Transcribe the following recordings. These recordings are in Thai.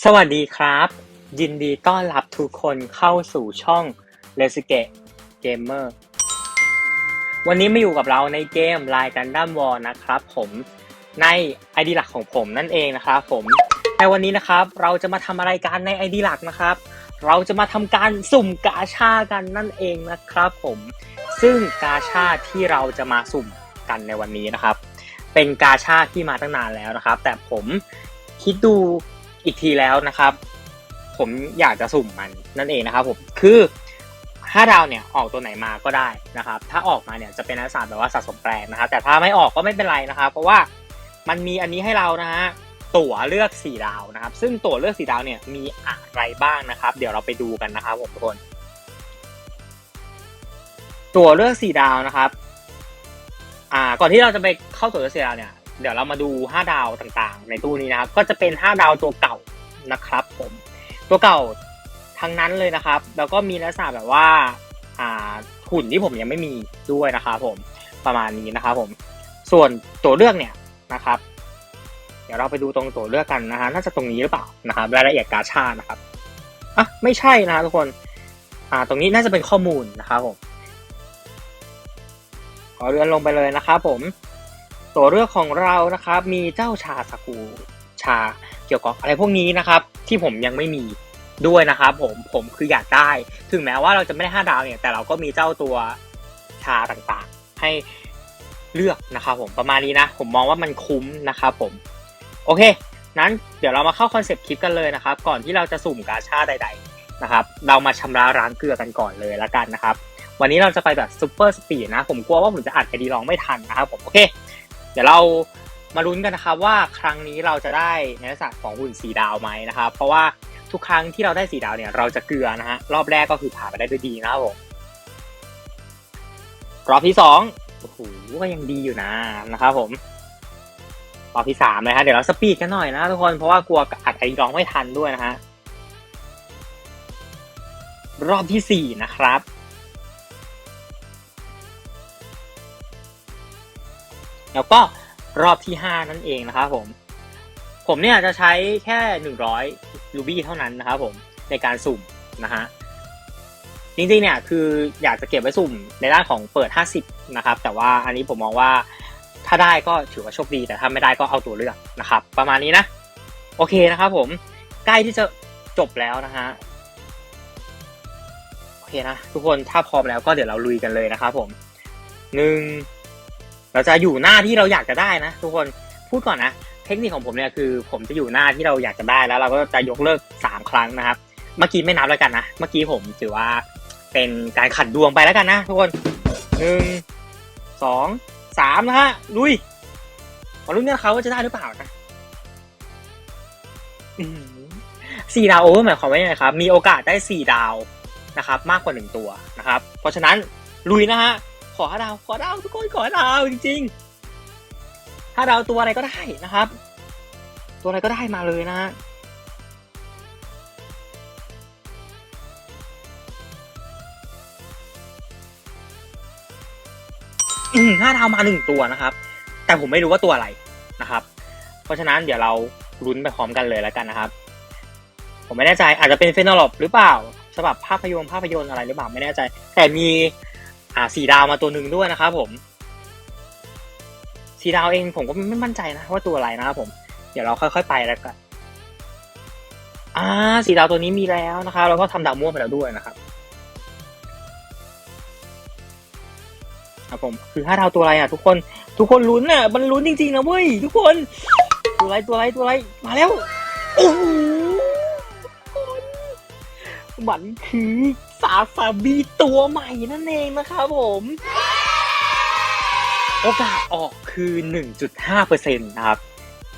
สวัสดีครับ ยินดีต้อนรับทุกคนเข้าสู่ช่อง r e s c a Gamer วันนี้มาอยู่กับเราในเกม l i กันดั้มวอลนะครับผมใน ID หลักของผมนั่นเองนะครับผมในวันนี้นะครับเราจะมาทำอะไรกันใน ID หลักนะครับ เราจะมาทำการสุ่มกาชากันนั่นเองนะครับผมซึ่งกาชาที่เราจะมาสุ่มกันในวันนี้นะครับ เป็นกาชาที่มาตั้งนานแล้วนะครับ แต่ผมคิดดู อีกทีแล้วนะครับ ผมอยากจะสุ่มมันนั่นเองนะครับผมคือ5ดาวเนี่ยออกตัวไหนมาก็ได้นะครับ ถ้าออกมาเนี่ยจะเป็นลักษณะแบบว่าสะสมแปลงนะครับแต่ถ้าไม่ออกก็ไม่เป็นไรนะครับ เพราะว่ามันมีอันนี้ให้เรานะฮะตั๋วเลือก4ดาวนะครับ ซึ่งตั๋วเลือก4ดาวเนี่ยมีอะไรบ้างนะครับ เดี๋ยวเราไปดูกันนะครับผมทุกคน ตั๋วเลือก4ดาวนะครับ อ่า ก่อนที่เราจะไปเข้าตั๋วเลือก4ดาวเนี่ย เดี๋ยวเรามาดู 5 ดาวต่างๆ ในตู้นี้นะครับ ก็จะเป็น 5 ดาวตัวเก่านะครับผม ตัวเก่าทั้งนั้นเลยนะครับ แล้วก็มีลักษณะแบบว่าหุ่นที่ผมยังไม่มีด้วยนะครับผม ประมาณนี้นะครับผม ส่วนตัวเลือกเนี่ยนะครับ เดี๋ยวเราไปดูตรงตัวเลือกกันนะฮะ น่าจะตรงนี้หรือเปล่านะครับ รายละเอียดกาชาตินะครับ อะ ไม่ใช่นะทุกคน อ่า ตรงนี้น่าจะเป็นข้อมูลนะครับผม ขอเลื่อนลงไปเลยนะครับผม ตัวเลือกของเรานะครับมีเจ้าชาสกูชาเกี่ยวกับอะไรพวกนี้นะครับ ที่ผมยังไม่มีด้วยนะครับผมผมคืออยากได้ ถึงแม้ว่าเราจะไม่ได้ห้าดาวเนี่ย แต่เราก็มีเจ้าตัวชาต่างๆ ให้เลือกนะครับผมประมาณนี้นะ ผมมองว่ามันคุ้มนะครับผม โอเค นั้นเดี๋ยวเรามาเข้าคอนเซปต์คลิปกันเลยนะครับ ก่อนที่เราจะสุ่มกาชาใด ๆนะครับ เรามาชำระร้างเกลือกันก่อนเลยละกันนะครับ วันนี้เราจะไปแบบซูเปอร์สปีดนะ ผมกลัวว่าผมจะอัดไอดีลองไม่ทันนะครับผมโอเค เดี๋ยวเรามาลุ้นกันนะครับว่าครั้งนี้เราจะได้ในลักษณะของหุ่นสีดาวไหมนะครับ เพราะว่าทุกครั้งที่เราได้สีดาวเนี่ยเราจะเกลือนะฮะรอบแรกก็คือผ่านไปได้ด้วยดีนะครับผมรอบที่สองโอ้โหก็ยังดีอยู่นะนะครับผมรอบที่สามเลยฮะเดี๋ยวเราสปีดกันหน่อยนะทุกคนเพราะว่ากลัวอัดไอดีลองไม่ทันด้วยนะฮะรอบที่สี่นะครับ แล้วก็รอบที่ 5 นั่นเองนะครับผม ผมเนี่ยจะใช้แค่ 100ลูบี้เท่านั้นนะครับผมในการสุ่มนะฮะจริงๆเนี่ยคืออยากจะเก็บไว้สุ่มในด้านของเปิด 50 นะครับ แต่ว่าอันนี้ผมมองว่าถ้าได้ก็ถือว่าโชคดี แต่ถ้าไม่ได้ก็เอาตัวเลือกนะครับ ประมาณนี้นะ โอเคนะครับผมใกล้ที่จะจบแล้วนะฮะโอเคนะทุกคนถ้าพร้อมแล้วก็เดี๋ยวเราลุยกันเลยนะครับผมหนึ่ง เราจะอยู่หน้าที่เราอยากจะได้นะ ทุกคนพูดก่อนนะ เทคนิคของผมเนี่ยคือ ผมจะอยู่หน้าที่เราอยากจะได้แล้ว เราก็จะยกเลิกสามครั้งนะครับ เมื่อกี้ไม่นับแล้วกันนะเมื่อกี้ผมถือว่าเป็นการขัดดวงไปแล้วกันนะทุกคนหนึ่งสองสามนะฮะลุยมาลุ้นกันเขาว่าจะได้หรือเปล่านะสี่ดาวโอเวอร์หมายความว่ายังไงครับ มีโอกาสได้สี่ดาวนะครับ มากกว่าหนึ่งตัวนะครับ เพราะฉะนั้นลุยนะฮะ อห้าดาวขอดาวทุกคนขอดาวจริงๆถ้าดาวตัวอะไรก็ได้นะครับ ตัวอะไรก็ได้มาเลยนะฮะห้าดาวมาหนึ่งตัวนะครับ แต่ผมไม่รู้ว่าตัวอะไรนะครับ เพราะฉะนั้นเดี๋ยวเราลุ้นไปพร้อมกันเลยแล้วกันนะครับ ผมไม่แน่ใจอาจจะเป็นเฟนอลอปหรือเปล่าฉบับภาพยนตร์ภาพยนตร์อะไรหรือเปล่าไม่แน่ใจ แต่มี อ่าสีดาวมาตัวหนึ่งด้วยนะครับผมสีดาวเองผมก็ไม่มั่นใจนะว่าตัวอะไรนะครับผม เดี๋ยวเราค่อยๆไปแล้วกันอ่าสีดาวตัวนี้มีแล้วนะครับเราก็ทำดาวม่วงไปแล้วด้วยนะครับครับผมคือห้าดาวตัวอะไรอะทุกคนทุกคนลุ้นอะมันลุ้นจริงๆนะเว้ยทุกคนตัวอะไรตัวอะไรตัวอะไรมาแล้วโอ้ มันคือซาซาบีตัวใหม่นั่นเองนะครับผม โอกาสออกคือ 1.5%นะครับ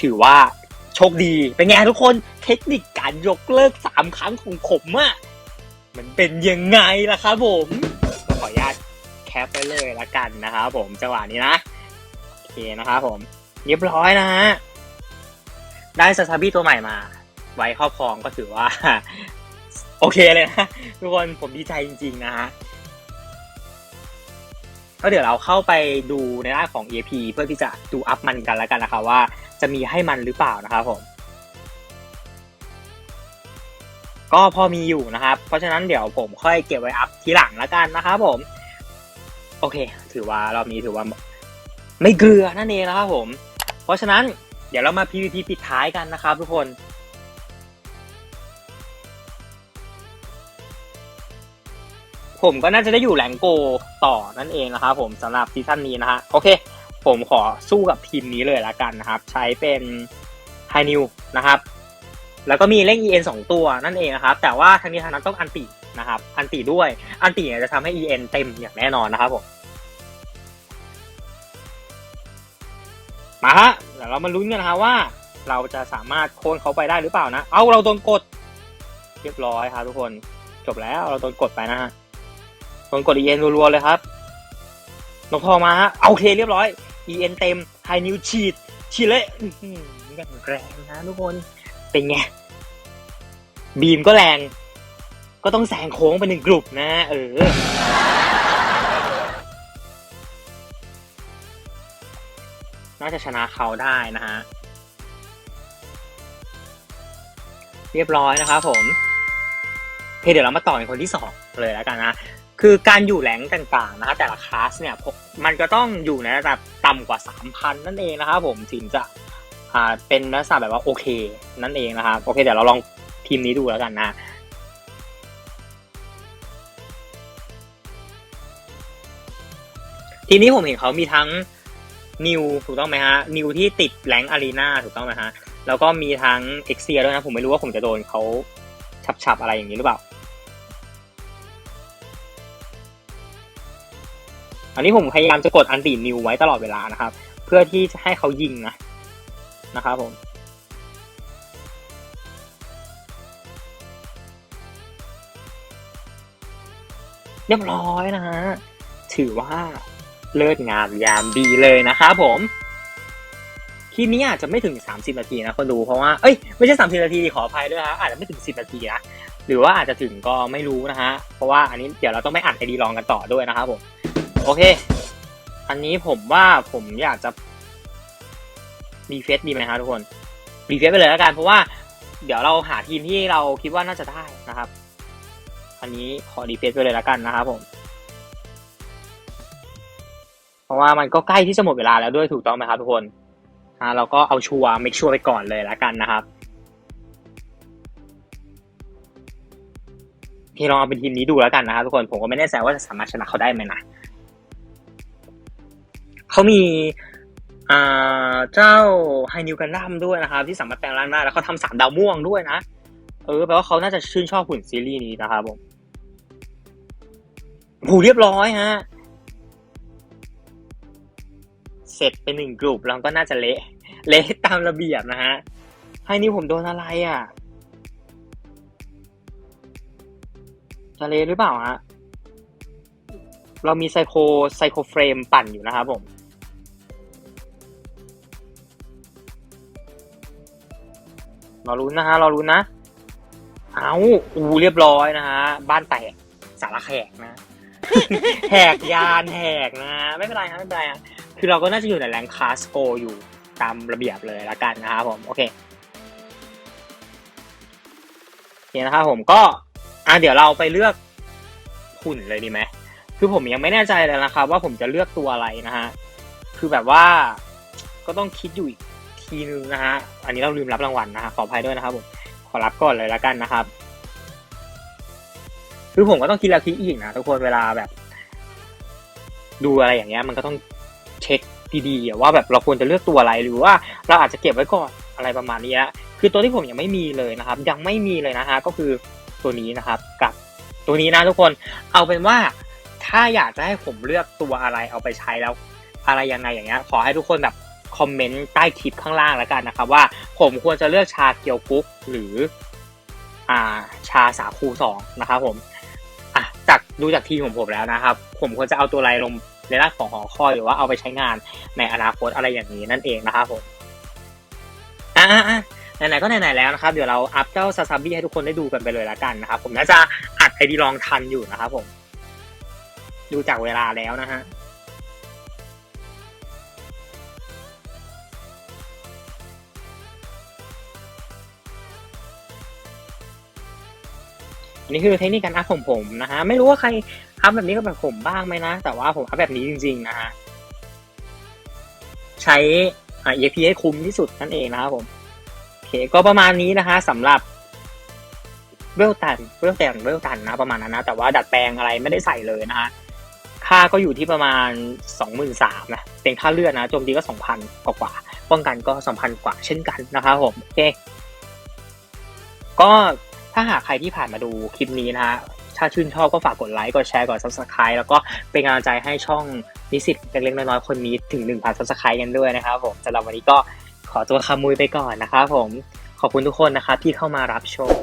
ถือว่าโชคดี เป็นไงทุกคนเทคนิคการยกเลิก 3 ครั้งของผมอะมันเป็นยังไงล่ะครับผมขออนุญาตแคปไปเลยละกันนะครับผมจังหวะนี้นะ โอเคนะครับผมเรียบร้อยนะฮะได้ซาซาบิตัวใหม่มา ไว้ครอบครองก็ถือว่า โอเคเลยนะทุกคนผมดีใจจริง ๆ นะฮะก็เดี๋ยวเราเข้าไปดูในด้านของ EP เพื่อที่จะดูอัพมันกันแล้วกันนะครับว่าจะมีให้มันหรือเปล่านะครับผม ก็พอมีอยู่นะครับ เพราะฉะนั้นเดี๋ยวผมค่อยเก็บไว้อัพทีหลังแล้วกันนะครับผม โอเค ถือว่ารอบนี้ถือว่า ไม่เกลือนั่นเองนะครับผม เพราะฉะนั้นเดี๋ยวเรามา PVP ปิดท้ายกันนะครับทุกคน ผมก็น่าจะได้อยู่แหลงโกต่อนั่นเองนะครับผมสำหรับซีซั่นนี้นะฮะโอเค ผมขอสู้กับทีมนี้เลยละกันนะครับ ใช้เป็นไฮนิวนะครับ แล้วก็มีเล่ง EN สองตัวนั่นเองนะครับ แต่ว่าทางนี้ทางนั้นต้องอันตินะครับ อันติด้วย อันติเนี่ยจะทำให้ EN เต็มอย่างแน่นอนนะครับผม มาฮะเดี๋ยวเรามาลุ้นกันนะฮะว่า เราจะสามารถโค่นเขาไปได้หรือเปล่านะ เอาเราโดนกด เรียบร้อยครับทุกคน จบแล้วเราโดนกดไปนะฮะ นกด EN รัวๆเลยครับนกทองมาฮะเอาเคเรียบร้อย EN เต็มไฮนิวฉีดฉีดเลยแรงนะทุกคนเป็นไง บีมก็แรง ก็ต้องแซงโค้งไปหนึ่งกลุ่มนะ เออ น่าจะชนะเขาได้นะฮะ เรียบร้อยนะครับผมเคเดี๋ยวเรามาต่อในคนที่สองเลยแล้วกันนะ คือการอยู่แหลงต่างๆนะฮะแต่ละคลาสเนี่ยมันก็ต้องอยู่ในระดับต่ำกว่า 3,000 นั่นเองนะครับผมถึงจะอ่าเป็นลักษณะแบบว่าโอเค นั่นเองนะครับโอเคเดี๋ยวเราลองทีมนี้ดูแล้วกันนะทีนี้ผมเห็นเขามีทั้งนิวถูกต้องไหมฮะนิวที่ติดแรงอารีนาถูกต้องไหมฮะแล้วก็มีทั้งเอ็กเซียด้วยนะผมไม่รู้ว่าผมจะโดนเขาฉับๆอะไรอย่างนี้หรือเปล่า อันนี้ผมพยายามจะกดอันตีนิวไว้ตลอดเวลานะครับ เพื่อที่จะให้เขายิงนะนะครับผมเรียบร้อยนะฮะ ถือว่าเลิศงามยามดีเลยนะครับผมคลิปนี้อาจจะไม่ถึง 30 นาทีนะคนดูเพราะว่า เอ้ยไม่ใช่ 30 นาทีขออภัยด้วยฮะอาจจะไม่ถึง 10 นาทีนะหรือว่าอาจจะถึงก็ไม่รู้นะฮะ เพราะว่าอันนี้เดี๋ยวเราต้องไปอ่านไอดีลองกันต่อด้วยนะครับผม โอเค อันนี้ผมว่าผมอยากจะรีเฟซดีไหมฮะทุกคนรีเฟซไปเลยแล้วกันเพราะว่าเดี๋ยวเราหาทีมที่เราคิดว่าน่าจะได้นะครับ อันนี้ขอรีเฟซไปเลยแล้วกันนะครับผม เพราะว่ามันก็ใกล้ที่จะหมดเวลาแล้วด้วยถูกต้องไหมครับทุกคนอ่าเราก็เอาชัวร์ make ชัวร์ไปก่อนเลยแล้วกันนะครับพี่ลองเอาเป็นทีมนี้ดูแล้วกันนะครับทุกคนผมก็ไม่แน่ใจว่าจะสามารถชนะเขาได้ไหมนะ เขามีเจ้าไฮนิวกันดั้มด้วยนะครับ ที่สามารถแปลงร่างได้แล้วเขาทำสามดาวม่วงด้วยนะ เออแปลว่าเขาน่าจะชื่นชอบหุ่นซีรีส์นี้นะครับผมหูเรียบร้อยฮะ เสร็จเป็นหนึ่งกลุ่มแล้วก็น่าจะเละ เละตามระเบียบนะฮะให้นี่ผมโดนอะไรอะจะเละหรือเปล่าฮะเรามีไซโคไซโคเฟรมปั่นอยู่นะครับผม รอรุ้นนะฮะรอรุ้นนะ เอาอูเรียบร้อยนะฮะ บ้านแตกสารแขกนะ แหกยานแหกนะ ไม่เป็นไรครับไม่เป็นไรฮะคือเราก็น่าจะอยู่ในแรงคาสโกอยู่ตามระเบียบเลยละกันนะครับผม โอเคโอเคนะครับผมก็ อะเดี๋ยวเราไปเลือกหุ่นเลยดีไหมคือผมยังไม่แน่ใจเลยนะครับ ว่าผมจะเลือกตัวอะไรนะฮะ คือแบบว่าก็ต้องคิดอยู่อีก ทีนึงนะฮะ อันนี้เราลืมรับรางวัลนะฮะขออภัยด้วยนะครับผม ขอรับก่อนเลยละกันนะครับ คือผมก็ต้องคิดแล้วคิดอีกนะทุกคนเวลาแบบ ดูอะไรอย่างเงี้ย มันก็ต้องเช็คดีๆว่าแบบเราควรจะเลือกตัวอะไรหรือว่า เราอาจจะเก็บไว้ก่อนอะไรประมาณนี้ฮะคือตัวที่ผมยังไม่มีเลยนะครับ ยังไม่มีเลยนะฮะก็คือตัวนี้นะครับ กับตัวนี้นะทุกคนเอาเป็นว่าถ้าอยากจะให้ผมเลือกตัวอะไรเอาไปใช้แล้ว อะไรยังไงอย่างเงี้ย ขอให้ทุกคนแบบ คอมเมนต์ใต้คลิปข้างล่างแล้วกันนะครับว่าผมควรจะเลือกชาเกียวกุ๊กหรืออ่าชาสาคูสองนะครับผมอะจากดูจากทีมของผมแล้วนะครับ ผมควรจะเอาตัวอะไรลงในร่างของหอคอยหรือว่าเอาไปใช้งานในอนาคตอะไรอย่างนี้นั่นเองนะครับผมอะอะไหนๆก็ไหนๆแล้วนะครับ เดี๋ยวเราอัพเจ้าซาซาบิให้ทุกคนได้ดูกันไปเลยละกันนะครับ ผมน่าจะอัดไอดีลองทันอยู่นะครับผม ดูจากเวลาแล้วนะฮะ นนี้คือเทคนิคการอัพของผมนะฮะ ไม่รู้ว่าใครอัพแบบนี้กับแบบผมบ้างไหมนะ แต่ว่าผมอัพแบบนี้จริง ๆ นะฮะ ใช้อ่า EXP ให้คุ้มที่สุดนั่นเองนะครับผม โอเค ก็ประมาณนี้นะฮะสำหรับเวลตันเวลต่งเวลตันนะประมาณนั้นนะ แต่ว่าดัดแปลงอะไรไม่ได้ใส่เลยนะฮะค่าก็อยู่ที่ประมาณสองหมื่นสามนะ เป็นค่าเลือดนะ โจมตีก็สองพันกว่า ป้องกันก็สองพันกว่าเช่นกันนะครับผม โอเค ก็ ถ้าหากใครที่ผ่านมาดูคลิปนี้นะฮะถ้าชื่นชอบก็ฝากกดไลค์ กดแชร์ กด subscribe แล้วก็เป็นกำลังใจให้ช่องนิสิตเล็กๆน้อยๆคนนี้ถึง1,000 subscribe กันด้วยนะครับผมสำหรับวันนี้ก็ขอตัวคำมุยไปก่อนนะครับผม ขอบคุณทุกคนนะครับที่เข้ามารับชม